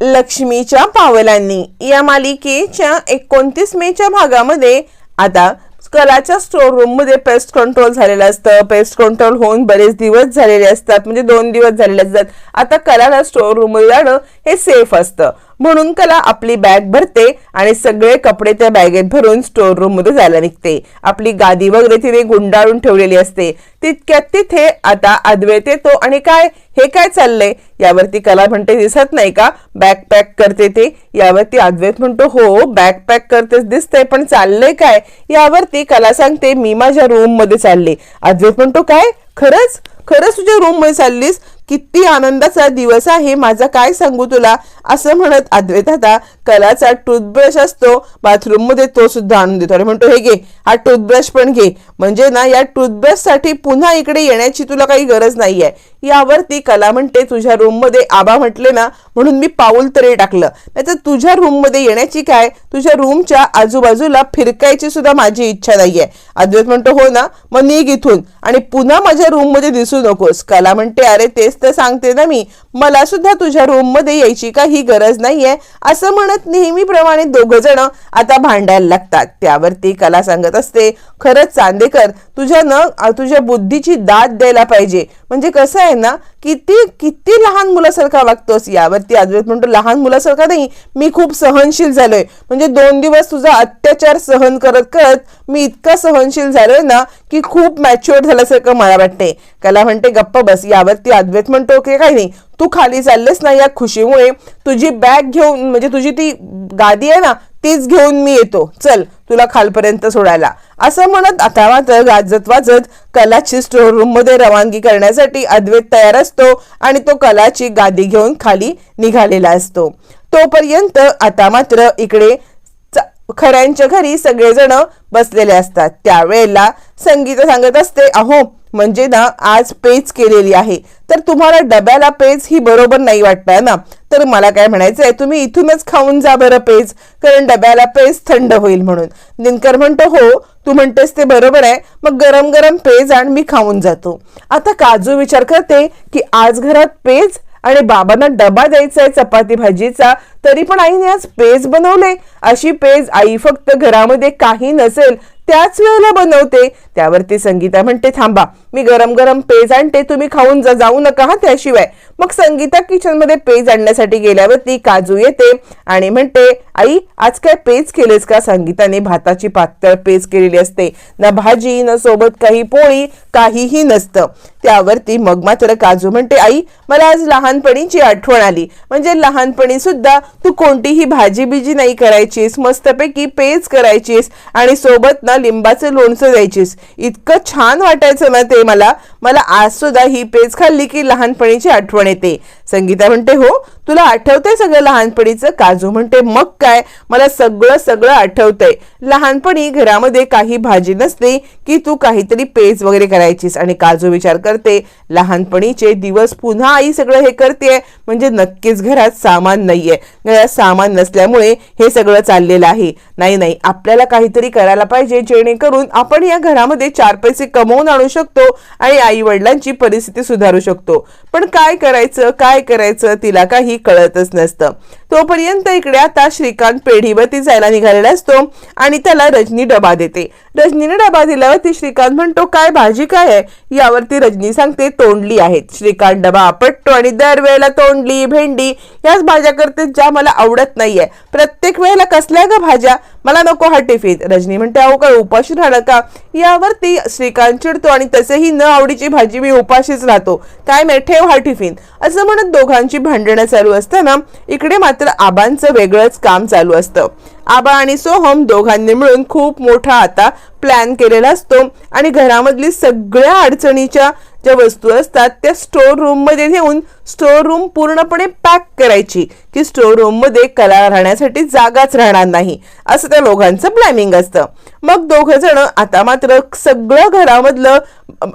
लक्ष्मीच्या पावलांनी. या मालिकेच्या एकोणतीस मेच्या भागामध्ये आता कलाच्या स्टोर रूममध्ये पेस्ट कंट्रोल झालेलं असतं. पेस्ट कंट्रोल होऊन बरेच दिवस झालेले असतात. म्हणजे दोन दिवस झालेले असतात. आता कलाला स्टोर रूममध्ये जाणं हे सेफ असतं. म्हणून कला आपली बॅग भरते आणि सगळे कपडे त्या बॅगेत भरून स्टोर रूममध्ये जायला निघते. आपली गादी वगैरे तिने गुंडाळून ठेवलेली असते. तितक्यात तिथे आता अद्वैत येतो आणि काय? हे काय चाललंय? यावरती कला म्हणते दिसत नाही का? बॅग पॅक करते ते. यावरती अद्वैत म्हणतो हो बॅग पॅक करतेच दिसतंय पण चाललंय काय? यावरती कला सांगते मी माझ्या रूममध्ये चालले. अद्वैत म्हणतो काय? खरंच? खरंच तुझ्या रूममध्ये चाललीस? किती आनंदाचा दिवस आहे माझा काय सांगू तुला? असं म्हणत अद्वैत आता कलाचा टूथब्रश असतो बाथरूममध्ये तो सुद्धा आणून देतो. आणि म्हणतो हे घे हा टूथब्रश पण घे. म्हणजे ना या टूथब्रशसाठी पुन्हा इकडे येण्याची तुला काही गरज नाही आहे यावरती कला म्हणते तुझ्या रूममध्ये आबा म्हटले ना म्हणून मी पाऊल तरी टाकलं. नाहीतर तुझ्या रूममध्ये येण्याची काय? तुझ्या रूमच्या आजूबाजूला फिरकायची सुद्धा माझी इच्छा नाहीये. अद्वैत म्हणतो हो ना मग निघ इथून आणि पुन्हा माझ्या रूममध्ये दिसू नकोस. कला म्हणते अरे तेच तर सांगते ना मी. मला सुद्धा तुझ्या रूममध्ये यायची काही गरज नाहीये. असं म्हणत नेहमीप्रमाणे दोघ जण आता भांडायला लागतात. त्यावरती कला सांगत असते खरंच चांदेकर तुझ्या न तुझ्या बुद्धीची दाद द्यायला पाहिजे. म्हणजे कसं आहे ना किती किती लहान मुलासारखा वागतोस यावरती अद्वैत म्हणतो लहान मुलासारखा नाही मी खूप सहनशील झालोय. म्हणजे दोन दिवस तुझा अत्याचार सहन करत करत मी इतका सहनशील झालोय ना की खूप मॅच्युअर झाल्यासारखं मला वाटते कला म्हणते गप्प बस यावरती अद्वैत म्हणतो की काही नाही तू खाली चाललेस ना या खुशीमुळे तुझी बॅग घेऊन म्हणजे तुझी ती गादी आहे ना तीच घेऊन मी येतो. चल तुला खालपर्यंत सोडायला. असं म्हणत आता मात्र गाजत वाजत कलाची स्टोर रूममध्ये रवानगी करण्यासाठी अद्वैत तयार असतो आणि तो कलाची गादी घेऊन खाली निघालेला असतो. तोपर्यंत आता मात्र इकडे च- खऱ्यांच्या घरी सगळेजण बसलेले असतात. त्यावेळेला संगीता सांगत असते अहो म्हणजे ना आज पेज केलेली आहे. तर तुम्हाला डब्याला पेज ही बरोबर नाही वाटत ना? तर मला काय म्हणायचं आहे तुम्ही इथूनच खाऊन जा बरं पेज कारण डब्याला पेज थंड होईल म्हणून. दिनकर म्हणतो हो तू म्हणतेस ते बरोबर आहे मग गरम गरम पेज आण मी खाऊन जातो. आता काजू विचार करते की आज घरात पेज आणि बाबांना डबा द्यायचा आहे चपाती भाजीचा तरी पण आईने आज पेज बनवले. अशी पेज आई फक्त घरामध्ये काही नसेल त्याच वेळेला बनवते. त्यावरती संगीता म्हणते थांबा मी गरम गरम पेज आणते तुम्ही खाऊन जा जाऊ नका हा त्याशिवाय. मग संगीता किचनमध्ये पेज आणण्यासाठी गेल्यावरती काजू येते आणि म्हणते आई आज काय पेज केलेस का? संगीताने भाताची पातळ पेज केलेली असते. ना भाजी न सोबत काही पोळी काहीही नसतं. त्यावरती मग मात्र काजू म्हणते आई मला आज लहानपणीची आठवण आली. म्हणजे लहानपणी सुद्धा तू कोणतीही भाजी बिजी नाही करायचीस मस्तपैकी पेज करायचीस आणि सोबत ना लिंबाचं लोणचं द्यायचीस. इतकं छान वाटायचं ना ते. मला मला आज सुद्धा ही पेज खाल्ली की लहानपणीची आठवण येते. संगीता म्हणते हो तुला आठवतंय सगळं लहानपणीचं? काजू म्हणते मग काय? मला सगळं सगळं आठवतंय. लहानपणी घरामध्ये काही भाजी नसते की तू काहीतरी पेज वगैरे करायचीस. आणि काजू विचार करते लहानपणीचे दिवस पुन्हा आई सगळं हे करते म्हणजे नक्कीच घरात सामान नाहीये. घरात सामान नसल्यामुळे हे सगळं चाललेलं आहे. नाही नाही आपल्याला काहीतरी करायला पाहिजे जेणेकरून आपण या घरामध्ये चार पैसे कमवून आणू शकतो आणि आई वडिलांची परिस्थिती सुधारू शकतो. पण काय करायचं काय करायचं तिला काही कळतच नसतं. तोपर्यंत इकडे आता श्रीकांत पेढीवरती जायला निघालेला असतो आणि त्याला रजनी डबा देते. रजनीने डबा दिल्यावरती श्रीकांत म्हणतो काय भाजी काय आहे? यावरती रजनी सांगते तोंडली आहेत. श्रीकांत डबा आपटतो आणि दरवेळेला तोंडली भेंडी याच भाज्या करते ज्या मला आवडत नाहीये. प्रत्येक वेळेला कसल्या ग भाज्या? मला नको हा टिफिन. रजनी म्हणते अहो काय उपाशी राहणार का? यावरती श्रीकांत चिडतो आणि तसेही न आवडी मेथीची भाजी मी उपाशीच राहतो. काय नाही ठेव हा टिफिन. असं म्हणत दोघांची भांडणं चालू असताना इकडे मात्र आबांचं वेगळंच काम चालू असतं. आबा आणि सोहम दोघांनी मिळून खूप मोठा आता प्लॅन केलेला असतो आणि घरामधली सगळ्या अडचणीच्या ज्या वस्तू असतात त्या स्टोर रूममध्ये नेऊन स्टोर रूम पूर्णपणे पॅक करायची. की स्टोर रूममध्ये कला राहण्यासाठी जागाच राहणार नाही. असं त्या लोकांचं प्लॅनिंग असतं. मग दोघं जण आता मात्र सगळं घरामधलं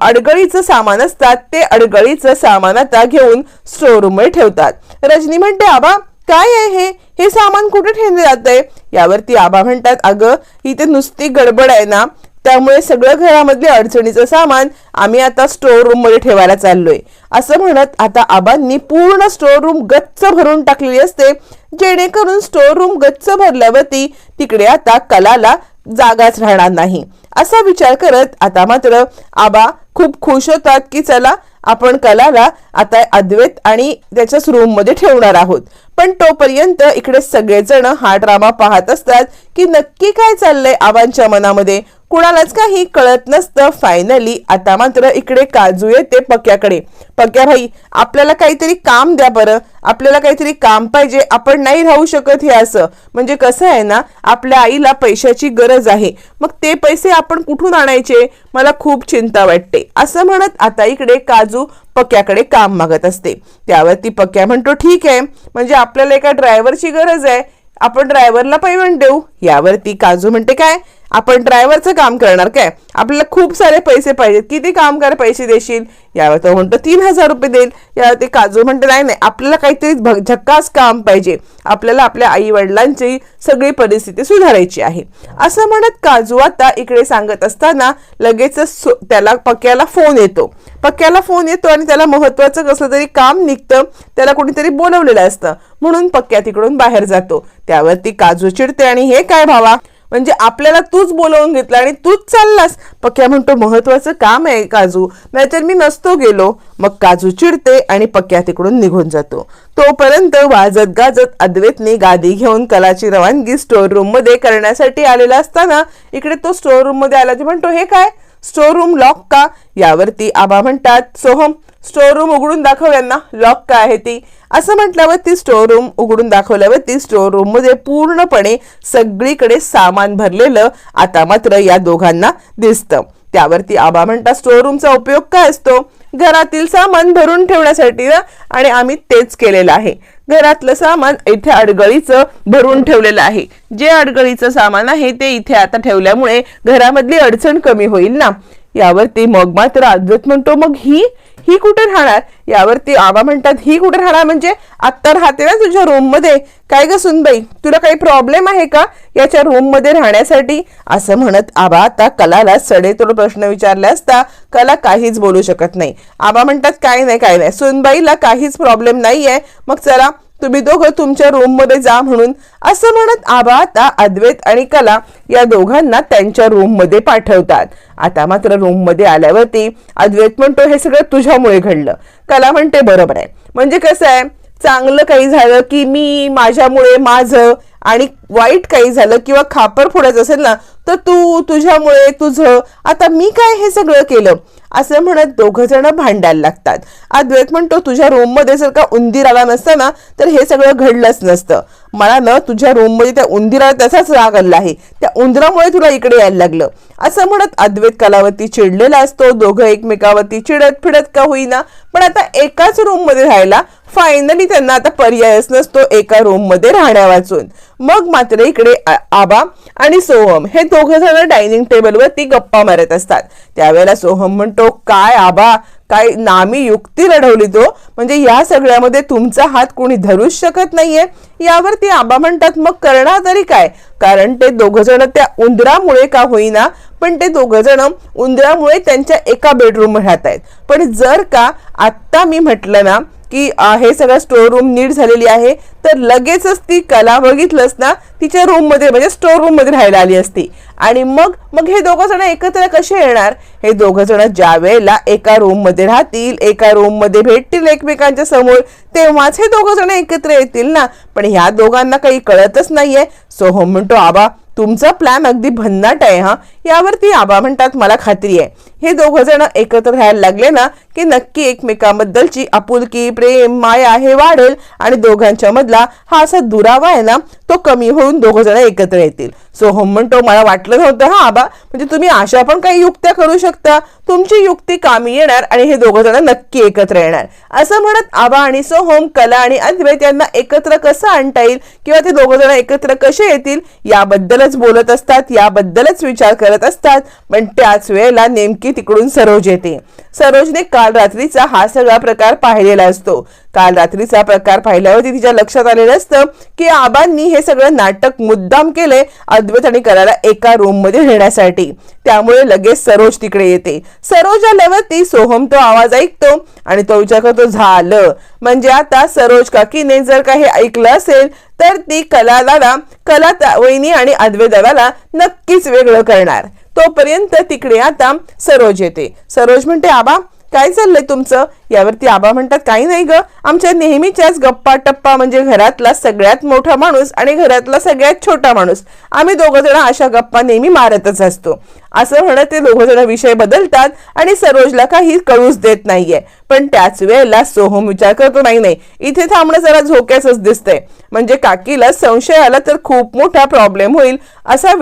अडगळीचं सामान असतात ते अडगळीचं सामान आता घेऊन स्टोर रूममध्ये ठेवतात. रजनी म्हणते आबा काय आहे हे? हे सामान कुठे ठेवले जात आहे यावरती आबा म्हणतात अगं इथे नुसती गडबड आहे ना. त्यामुळे सगळं घरामधले अडचणीचं सामान आम्ही आता स्टोअर रूममध्ये ठेवायला चाललोय. असं म्हणत आता आबांनी पूर्ण स्टोअर रूम गच्च भरून टाकलेली असते. जेणेकरून स्टोअर रूम गच्च भरल्यावरती तिकडे आता कलाला जागाच राहणार नाही. असा विचार करत आता मात्र आबा खूप खुश होतात की चला आपण कलाला आता अद्वैत आणि त्याच्याच रूममध्ये ठेवणार आहोत. पण तोपर्यंत इकडे सगळेजण हा ड्रामा पाहत असतात की नक्की काय चाललंय आबांच्या मनामध्ये? कुणालाच काही कळत नसतं. फायनली आता मात्र इकडे काजू येते पक्याकडे. पक्या भाई आपल्याला काहीतरी काम द्या बरं. आपल्याला काहीतरी काम पाहिजे. आपण नाही राहू शकत हे असं. म्हणजे कसं आहे ना आपल्या आईला पैशाची गरज आहे. मग ते पैसे आपण कुठून आणायचे? मला खूप चिंता वाटते. असं म्हणत आता इकडे काजू पक्याकडे काम मागत असते. त्यावरती पक्या म्हणतो ठीक आहे. म्हणजे आपल्याला एका ड्रायव्हरची गरज आहे. आपण ड्रायव्हरला पेमेंट देऊ. यावरती काजू म्हणते काय? आपण ड्रायव्हरचं काम करणार काय? आपल्याला खूप सारे पैसे पाहिजेत. किती काम कर पैसे देशील? यावर तो म्हणतो तीन हजार रुपये देईल. यावर ते काजू म्हणते नाही नाही आपल्याला काहीतरी भग झक्कास काम पाहिजे. आपल्याला आपल्या आई वडिलांची सगळी परिस्थिती सुधारायची आहे. असं म्हणत काजू आता इकडे सांगत असताना लगेच त्याला पक्याला फोन येतो. पक्याला फोन येतो आणि त्याला महत्वाचं कसलं तरी काम निघतं. त्याला कोणीतरी बोलवलेलं असतं. म्हणून पक्या तिकडून बाहेर जातो. त्यावरती काजू चिडते आणि हे काय भावा? म्हणजे आपल्याला तूच बोलवून घेतलं आणि तूच चाललास. पक्या म्हणतो महत्वाचं काम आहे काजू. नाहीतर मी नसतो गेलो. मग काजू चिडते आणि पक्या तिकडून निघून जातो. तोपर्यंत वाजत गाजत अद्वैतने गादी घेऊन कलाची रवानगी स्टोअर रूममध्ये करण्यासाठी आलेला असताना इकडे तो स्टोअर रूममध्ये आला. ते म्हणतो हे काय? स्टोअर रूम लॉक का? यावरती आबा म्हणतात सोहम स्टोर रूम उघडून दाखव यांना. लॉक काय आहे ती? असं म्हटल्यावर ती स्टोर रूम उघडून दाखवल्यावर ती स्टोर रूममध्ये पूर्णपणे सगळीकडे सामान भरलेलं आता मात्र या दोघांना दिसतं. त्यावरती आबा म्हणता स्टोर रूमचा उपयोग काय असतो? घरातील सामान भरून ठेवण्यासाठी ना? आणि आम्ही तेच केलेलं आहे. घरातलं सामान इथे अडगळीचं भरून ठेवलेलं आहे. जे अडगळीचं सामान आहे ते इथे आता ठेवल्यामुळे घरामधली अडचण कमी होईल ना? यावरती मग मात्र आजत म्हणतो मग ही ही कुठे राहणार? यावरती आबा म्हणतात ही कुठे राहणार? म्हणजे आत्ता राहते ना तुझ्या रूममध्ये काय ग सुनबाई तुला काही प्रॉब्लेम आहे का याच्या रूममध्ये राहण्यासाठी? असं म्हणत आबा आता कलाला सडेतोड प्रश्न विचारले असता कला काहीच बोलू शकत नाही. आबा म्हणतात काय नाही काय नाही. सुनबाईला काहीच प्रॉब्लेम नाही आहे मग चला तुम्ही दोघं तुमच्या रूममध्ये जा म्हणून असं म्हणत आबा आता अद्वैत आणि कला या दोघांना त्यांच्या रूममध्ये पाठवतात. आता मात्र रूममध्ये आल्यावरती अद्वैत म्हणतो हे सगळं तुझ्यामुळे घडलं. कला म्हणते बरोबर आहे. म्हणजे कसं आहे? चांगलं काही झालं की मी माझ्यामुळे माझं आणि वाईट काही झालं किंवा खापर फोडायचं असेल ना तर तू तुझ्यामुळे तुझं. आता मी काय हे सगळं केलं? असं म्हणत दोघ जण भांडायला लागतात. अद्वैत म्हणतो तुझ्या रूममध्ये जर का उंदीर आला नसता ना तर हे सगळं घडलंच नसतं. मला ना तुझ्या रूममध्ये त्या उंदीराला तसाच राग आला आहे. त्या उंदरामुळे तुला इकडे यायला लागलं. असं म्हणत अद्वैत कलावती चिडलेला असतो. दोघं एकमेकावरती चिडत फिडत का होईना. पण आता एकाच रूममध्ये राहायला फायनली त्यांना आता पर्यायच नसतो एका रूममध्ये राहण्या वाचून. मग मात्र इकडे आबा आणि सोहम हे दोघं जण डायनिंग टेबलवरती गप्पा मारत असतात. त्यावेळेला सोहम म्हणतो काय आबा काय नामी युक्ती लढवली तो? म्हणजे या सगळ्यामध्ये तुमचा हात कोणी धरूच शकत नाहीये? यावरती आबा म्हणतात मग करणार तरी काय? कारण ते दोघ जण त्या उंदरामुळे का होईना? पण ते दोघ जण उंदरामुळे त्यांच्या एका बेडरूम राहत आहेत. पण जर का आत्ता मी म्हटलं ना की हे सगळं स्टोर रूम नीट झालेली आहे. तर लगेचच ती कला बघितलंच ना तिच्या रूममध्ये म्हणजे स्टोर रूममध्ये राहायला आली असती. आणि मग मग हे दोघं जण एकत्र कसे येणार? हे दोघं जण ज्या वेळेला एका रूममध्ये राहतील एका रूममध्ये भेटतील एकमेकांच्या समोर तेव्हाच हे दोघं जण एकत्र येतील ना. पण ह्या दोघांना काही कळतच नाहीये. सोहम हो, म्हणतो आबा तुमचा प्लॅन अगदी भन्नाट आहे हा. यावरती आबा म्हणतात मला खात्री आहे. हे दोघ जण एकत्र राहायला लागले ना की नक्की एकमेकांबद्दलची आपुलकी प्रेम माया हे वाढेल आणि दोघांच्या मधला हा असा दुरावा आहे ना तो कमी होऊन दोघ जण एकत्र येतील. सो हो सोहम म्हणतो मला वाटलं नव्हतं हा आबा म्हणजे तुम्ही अशा पण काही युक्त्या करू शकता. तुमची युक्ती कामी येणार आणि हे दोघ जण नक्की एकत्र येणार. असं म्हणत आबा आणि सोहोम कला आणि अद्वैत यांना एकत्र कसं आणता येईल किंवा ते दोघ जण एकत्र कसे येतील याबद्दलच बोलत असतात याबद्दलच विचार करत असतात. पण त्याच वेळेला नेमकी तिकडून सरोज येते. सरोजने काल रात्रीचा हा सगळा प्रकार पाहिलेला असतो. काल रात्रीचा प्रकार पाहिल्यावरती तिच्या लक्षात आलेलं असतं की आबांनी हे सगळं नाटक मुद्दाम केलंय अद्वैत आणि कलाला एका रूममध्ये नेण्यासाठी. त्यामुळे लगेच सरोज तिकडे येते. सरोज आल्यावरती सोहम तो आवाज ऐकतो आणि तो विचार करतो झालं. म्हणजे आता सरोज काकीने जर काही ऐकलं असेल तर ती कलाला कला वहिनी आणि अद्वैदाला नक्कीच वेगळं करणार. तोपर्यंत तिकडे आता सरोज येते. सरोज म्हणते आबा काय चाललंय तुमचं? यावरती आबा म्हणतात काही नाही ग. आमच्या नेहमीच्याच गप्पा टप्पा म्हणजे घरातला सगळ्यात मोठा माणूस आणि घरातला सगळ्यात छोटा माणूस. आम्ही दोघं जण अशा गप्पा नेहमी मारतच असतो. असं म्हणत ते दोघं जण विषय बदलतात आणि सरोजला काही कळूच देत नाहीये. पण त्याच वेळेला सोहम विचार करतो नाही नाही इथे थांबणं जरा झोक्याच दिसतंय. म्हणजे काकीला संशय आला तर खूप मोठा प्रॉब्लेम होईल असा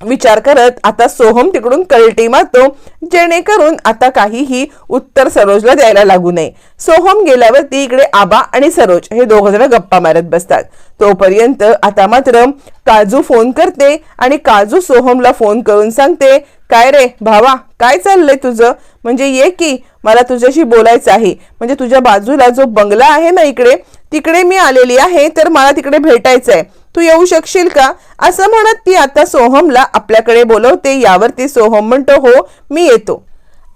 विचार करत आता सोहम तिकडून कलटी मारतो जेणेकरून आता काहीही उत्तर सरोजला द्यायला लागू नये. सोहम गेल्यावरती इकडे आबा आणि सरोज हे दोघ जण गप्पा मारत बसतात. तोपर्यंत आता मात्र काजू फोन करते आणि काजू सोहमला फोन करून सांगते काय रे भावा काय चाललंय तुझं? म्हणजे ये की मला तुझ्याशी बोलायचं आहे. म्हणजे तुझ्या बाजूला जो बंगला आहे ना इकडे तिकडे मी आलेली आहे तर मला तिकडे भेटायचं आहे तू येऊ शकशील का? असं म्हणत ती आता सोहमला आपल्याकडे बोलवते यावरती सोहम म्हणतो हो मी येतो.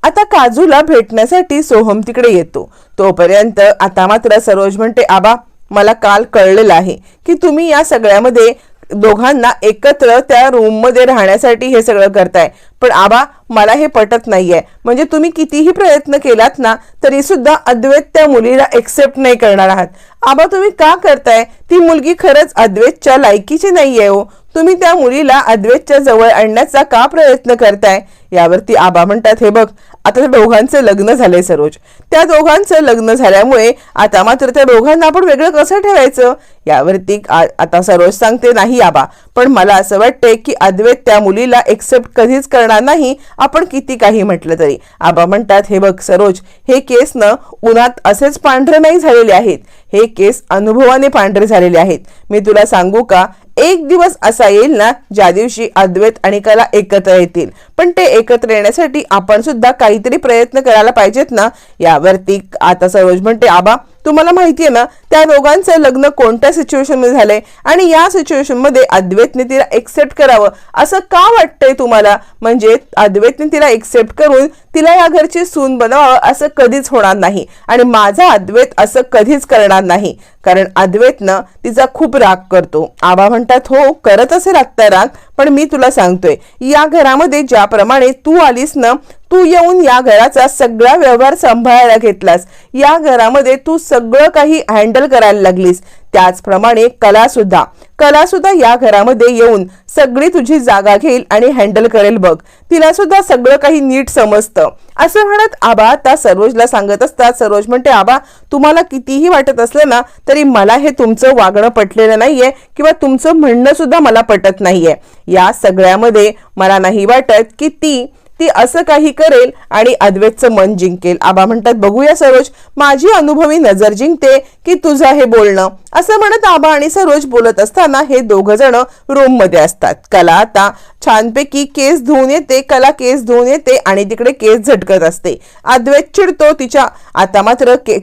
आता काजूला भेटण्यासाठी सोहम तिकडे येतो. तोपर्यंत आता मात्र सरोज म्हणते आबा मला काल कळलेलं आहे की तुम्ही या सगळ्यामध्ये दोघांना एकत्र त्या रूममध्ये राहण्यासाठी हे सगळं करताय. पण आबा मला हे पटत नाहीये. म्हणजे तुम्ही कितीही प्रयत्न केलात ना तरी सुद्धा अद्वैत त्या मुलीला एक्सेप्ट नाही करणार आहात. आबा तुम्ही का करताय? ती मुलगी खरंच अद्वैतच्या लायकीची नाहीये हो. तुम्ही त्या मुलीला अद्वैतच्या जवळ आणण्याचा का प्रयत्न करताय? यावरती आबा म्हणतात हे बघ आता त्या दोघांचं लग्न झालंय सरोज. त्या दोघांचं लग्न झाल्यामुळे आता मात्र त्या दोघांना आपण वेगळं कसं ठेवायचं? यावरती आता सरोज सांगते नाही आबा पण मला असं वाटतंय की अद्वैत त्या मुलीला एक्सेप्ट कधीच करणार नाही आपण किती काही म्हटलं तरी. आबा म्हणतात हे बघ सरोज हे केस न उन्हात असेच पांढरे नाही झालेले आहेत. हे केस अनुभवाने पांढरे झालेले आहेत. मी तुला सांगू का एक दिवस असा येईल ना ज्या दिवशी अद्वैत आणि कला एकत्र येतील. पण ते एकत्र येण्यासाठी आपण सुद्धा काहीतरी प्रयत्न करायला पाहिजेत ना. यावरती आता सरोज म्हणते आबा तुम्हाला माहितीये ना त्या दोघांचं लग्न कोणत्या सिच्युएशनमध्ये झालंय? आणि या सिच्युएशनमध्ये अद्वैतने तिला एक्सेप्ट करावं असं का वाटतंय तुम्हाला? म्हणजे अद्वैतने तिला एक्सेप्ट करून तिला या घरची सून बनवावं असं कधीच होणार नाही. आणि माझा अद्वैत असं कधीच करणार नाही. कारण अद्वैतनं तिचा खूप राग करतो. आबा म्हणतात हो करत असे लागता राग पण मी तुला सांगतोय या घरामध्ये ज्याप्रमाणे तू आलीस ना तू येऊन या घराचा सगळा व्यवहार सांभाळायला घेतलास. या घरामध्ये तू सगळं काही हँडल करायला लागलीस. त्याचप्रमाणे कला सुद्धा कला सुद्धा या घरामध्ये येऊन सगळी तुझी जागा घेईल आणि हँडल करेल बघ. तिला सुद्धा सगळं काही नीट समजतं. असं म्हणत आबा आता सरोजला सांगत असतात. सरोज म्हणते आबा तुम्हाला कितीही वाटत असलं ना तरी मला हे तुमचं वागणं पटलेलं नाहीये किंवा तुमचं म्हणणं सुद्धा मला पटत नाहीये. या सगळ्यामध्ये मला नाही वाटत की ती ती असं काही करेल आणि अद्वैतचं मन जिंकेल. आबा म्हणतात बघूया सरोज माझी अनुभवी नजर जिंकते की तुझं हे बोलणं? असं म्हणत आबा आणि सरोज बोलत असताना हे दोघ जण रूममध्ये असतात. कला आता छानपैकी केस धुवून येते कला केस धुवून येते आणि तिकडे केस झटकत असते. अद्वैत चिडतो तिच्या आता मात्र के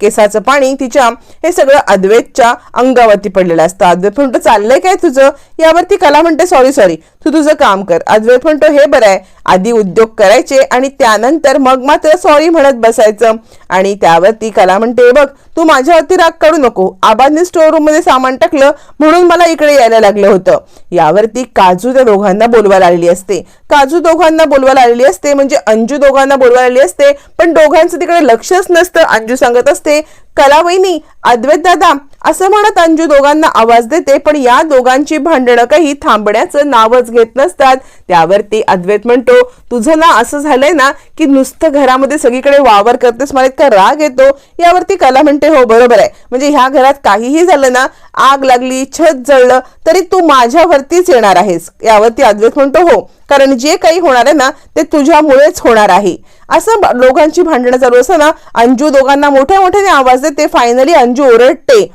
केसाचं पाणी तिच्या हे सगळं अद्वैतच्या अंगावरती पडलेलं असतं. अद्वैत म्हणतो चाललंय काय तुझं? यावरती कला म्हणते सॉरी सॉरी तू तुझं काम कर. अद्वैत म्हणतो हे बरं आहे. आधी उद्योग करायचे आणि त्यानंतर मग मात्र सॉरी म्हणत बसायचं. आणि त्यावर ती कला म्हणते बघ तू माझ्यावरती राग काढू नको. आबांनी स्टोर रूममध्ये सामान टाकलं म्हणून मला इकडे यायला लागलं होतं. यावरती काजू त्या दोघांना बोलवायला आलेली असते. काजू दोघांना बोलवायला आलेली असते म्हणजे अंजू दोघांना बोलवायला आलेली असते पण दोघांचं तिकडे लक्षच नसतं. अंजू सांगत असते कला वहिनी अद्वैत दादा असं म्हणत अंजू दोघांना आवाज देते पण या दोघांची भांडणं काही थांबण्याचं नावच घेत नसतात. त्यावरती अद्वैत म्हणतो तुझं ना असं झालंय ना की नुसतं घरामध्ये सगळीकडे वावर करतेस मला इतका राग येतो. यावरती कला म्हणते हो बरोबर आहे. म्हणजे ह्या घरात काहीही झालं ना आग लागली छत जळलं तरी तू माझ्यावरतीच येणार आहेस. यावरती अद्वैत म्हणतो हो. कारण जे काही होणार आहे ना ते तुझ्यामुळेच होणार आहे. असं ब- दोघांची भांडणं चालू असताना अंजू दोघांना मोठ्या मोठ्याने आवाज देते फायनली अंजू ओरडते.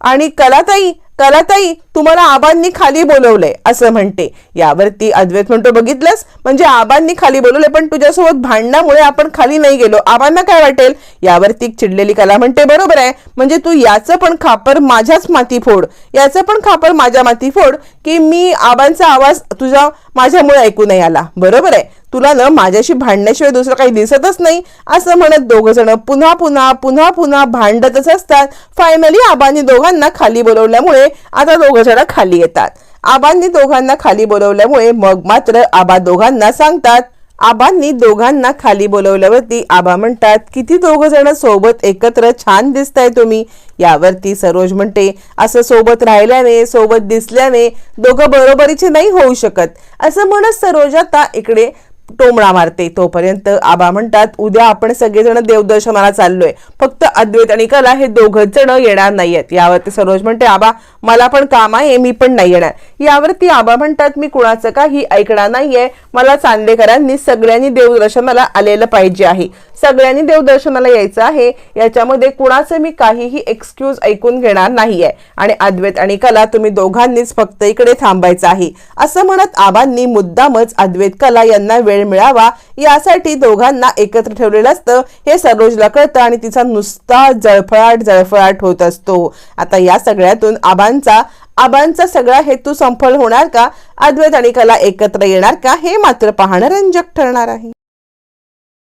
आणि कलाताई कलाताई तुम्हाला आबांनी खाली बोलवलंय असं म्हणते. यावरती अद्वैत म्हणतो बघितलंस? म्हणजे आबांनी खाली बोलवलंय पण तुझ्यासोबत भांडणामुळे आपण खाली नाही गेलो. आबांना काय वाटेल? यावरती चिडलेली कला म्हणते बरोबर आहे. म्हणजे तू याचं पण खापर माझ्याच माती फोड. याचं पण खापर माझ्या माती फोड की मी आबांचा आवाज तुझा माझ्यामुळे ऐकू नाही आला. बरोबर आहे. तुला ना माझ्याशी भांडण्याशिवाय दुसरं काही दिसतच नाही असं म्हणत दोघं जण पुन्हा पुन्हा पुन्हा पुन्हा भांडतच असतात. फायनली आबांनी दोघांना खाली बोलवल्यामुळे आता दोघं जण खाली येतात. आबांनी दोघांना खाली बोलवल्यामुळे मग मात्र आबा दोघांना सांगतात. आबांनी दोघांना खाली बोलवल्यावरती आबा म्हणतात किती दोघ जण सोबत एकत्र छान दिसताय तुम्ही. यावरती सरोज म्हणते असं सोबत राहिल्याने सोबत दिसल्याने दोघं बरोबरीचे नाही होऊ शकत. असं म्हणत सरोज आता इकडे टोमणा मारते तोपर्यंत आबा म्हणतात उद्या आपण सगळेजण देवदर्शनाला चाललोय. फक्त अद्वैत आणि कला हे दोघच जण येणार नाहीयेत. यावरती सरोज म्हणते आबा मला पण काम आहे मी पण नाही येणार. यावरती आबा म्हणतात मी कुणाचं काही ऐकणार नाहीये. मला चांदेकरांनी सगळ्यांनी देवदर्शनाला आलेलं पाहिजे आहे. सगळ्यांनी देवदर्शनाला यायचं आहे. याच्यामध्ये कुणाचं मी काहीही एक्सक्यूज ऐकून घेणार नाहीये. आणि अद्वैत आणि कला तुम्ही दोघांनीच फक्त इकडे थांबायचं आहे. असं म्हणत आबांनी मुद्दामच अद्वैत कला यांना वेळ वेळ मिळावा यासाठी दोघांना एकत्र ठेवलेलं असतं. हे सरोजला कळतं आणि तिचा नुसता जळफळाट जळफळाट होत असतो. आता या सगळ्यातून आबांचा आबांचा सगळा हेतू संफल होणार का? अद्वैत आणि कला एकत्र येणार का? हे मात्र पाहणं रंजक ठरणार आहे.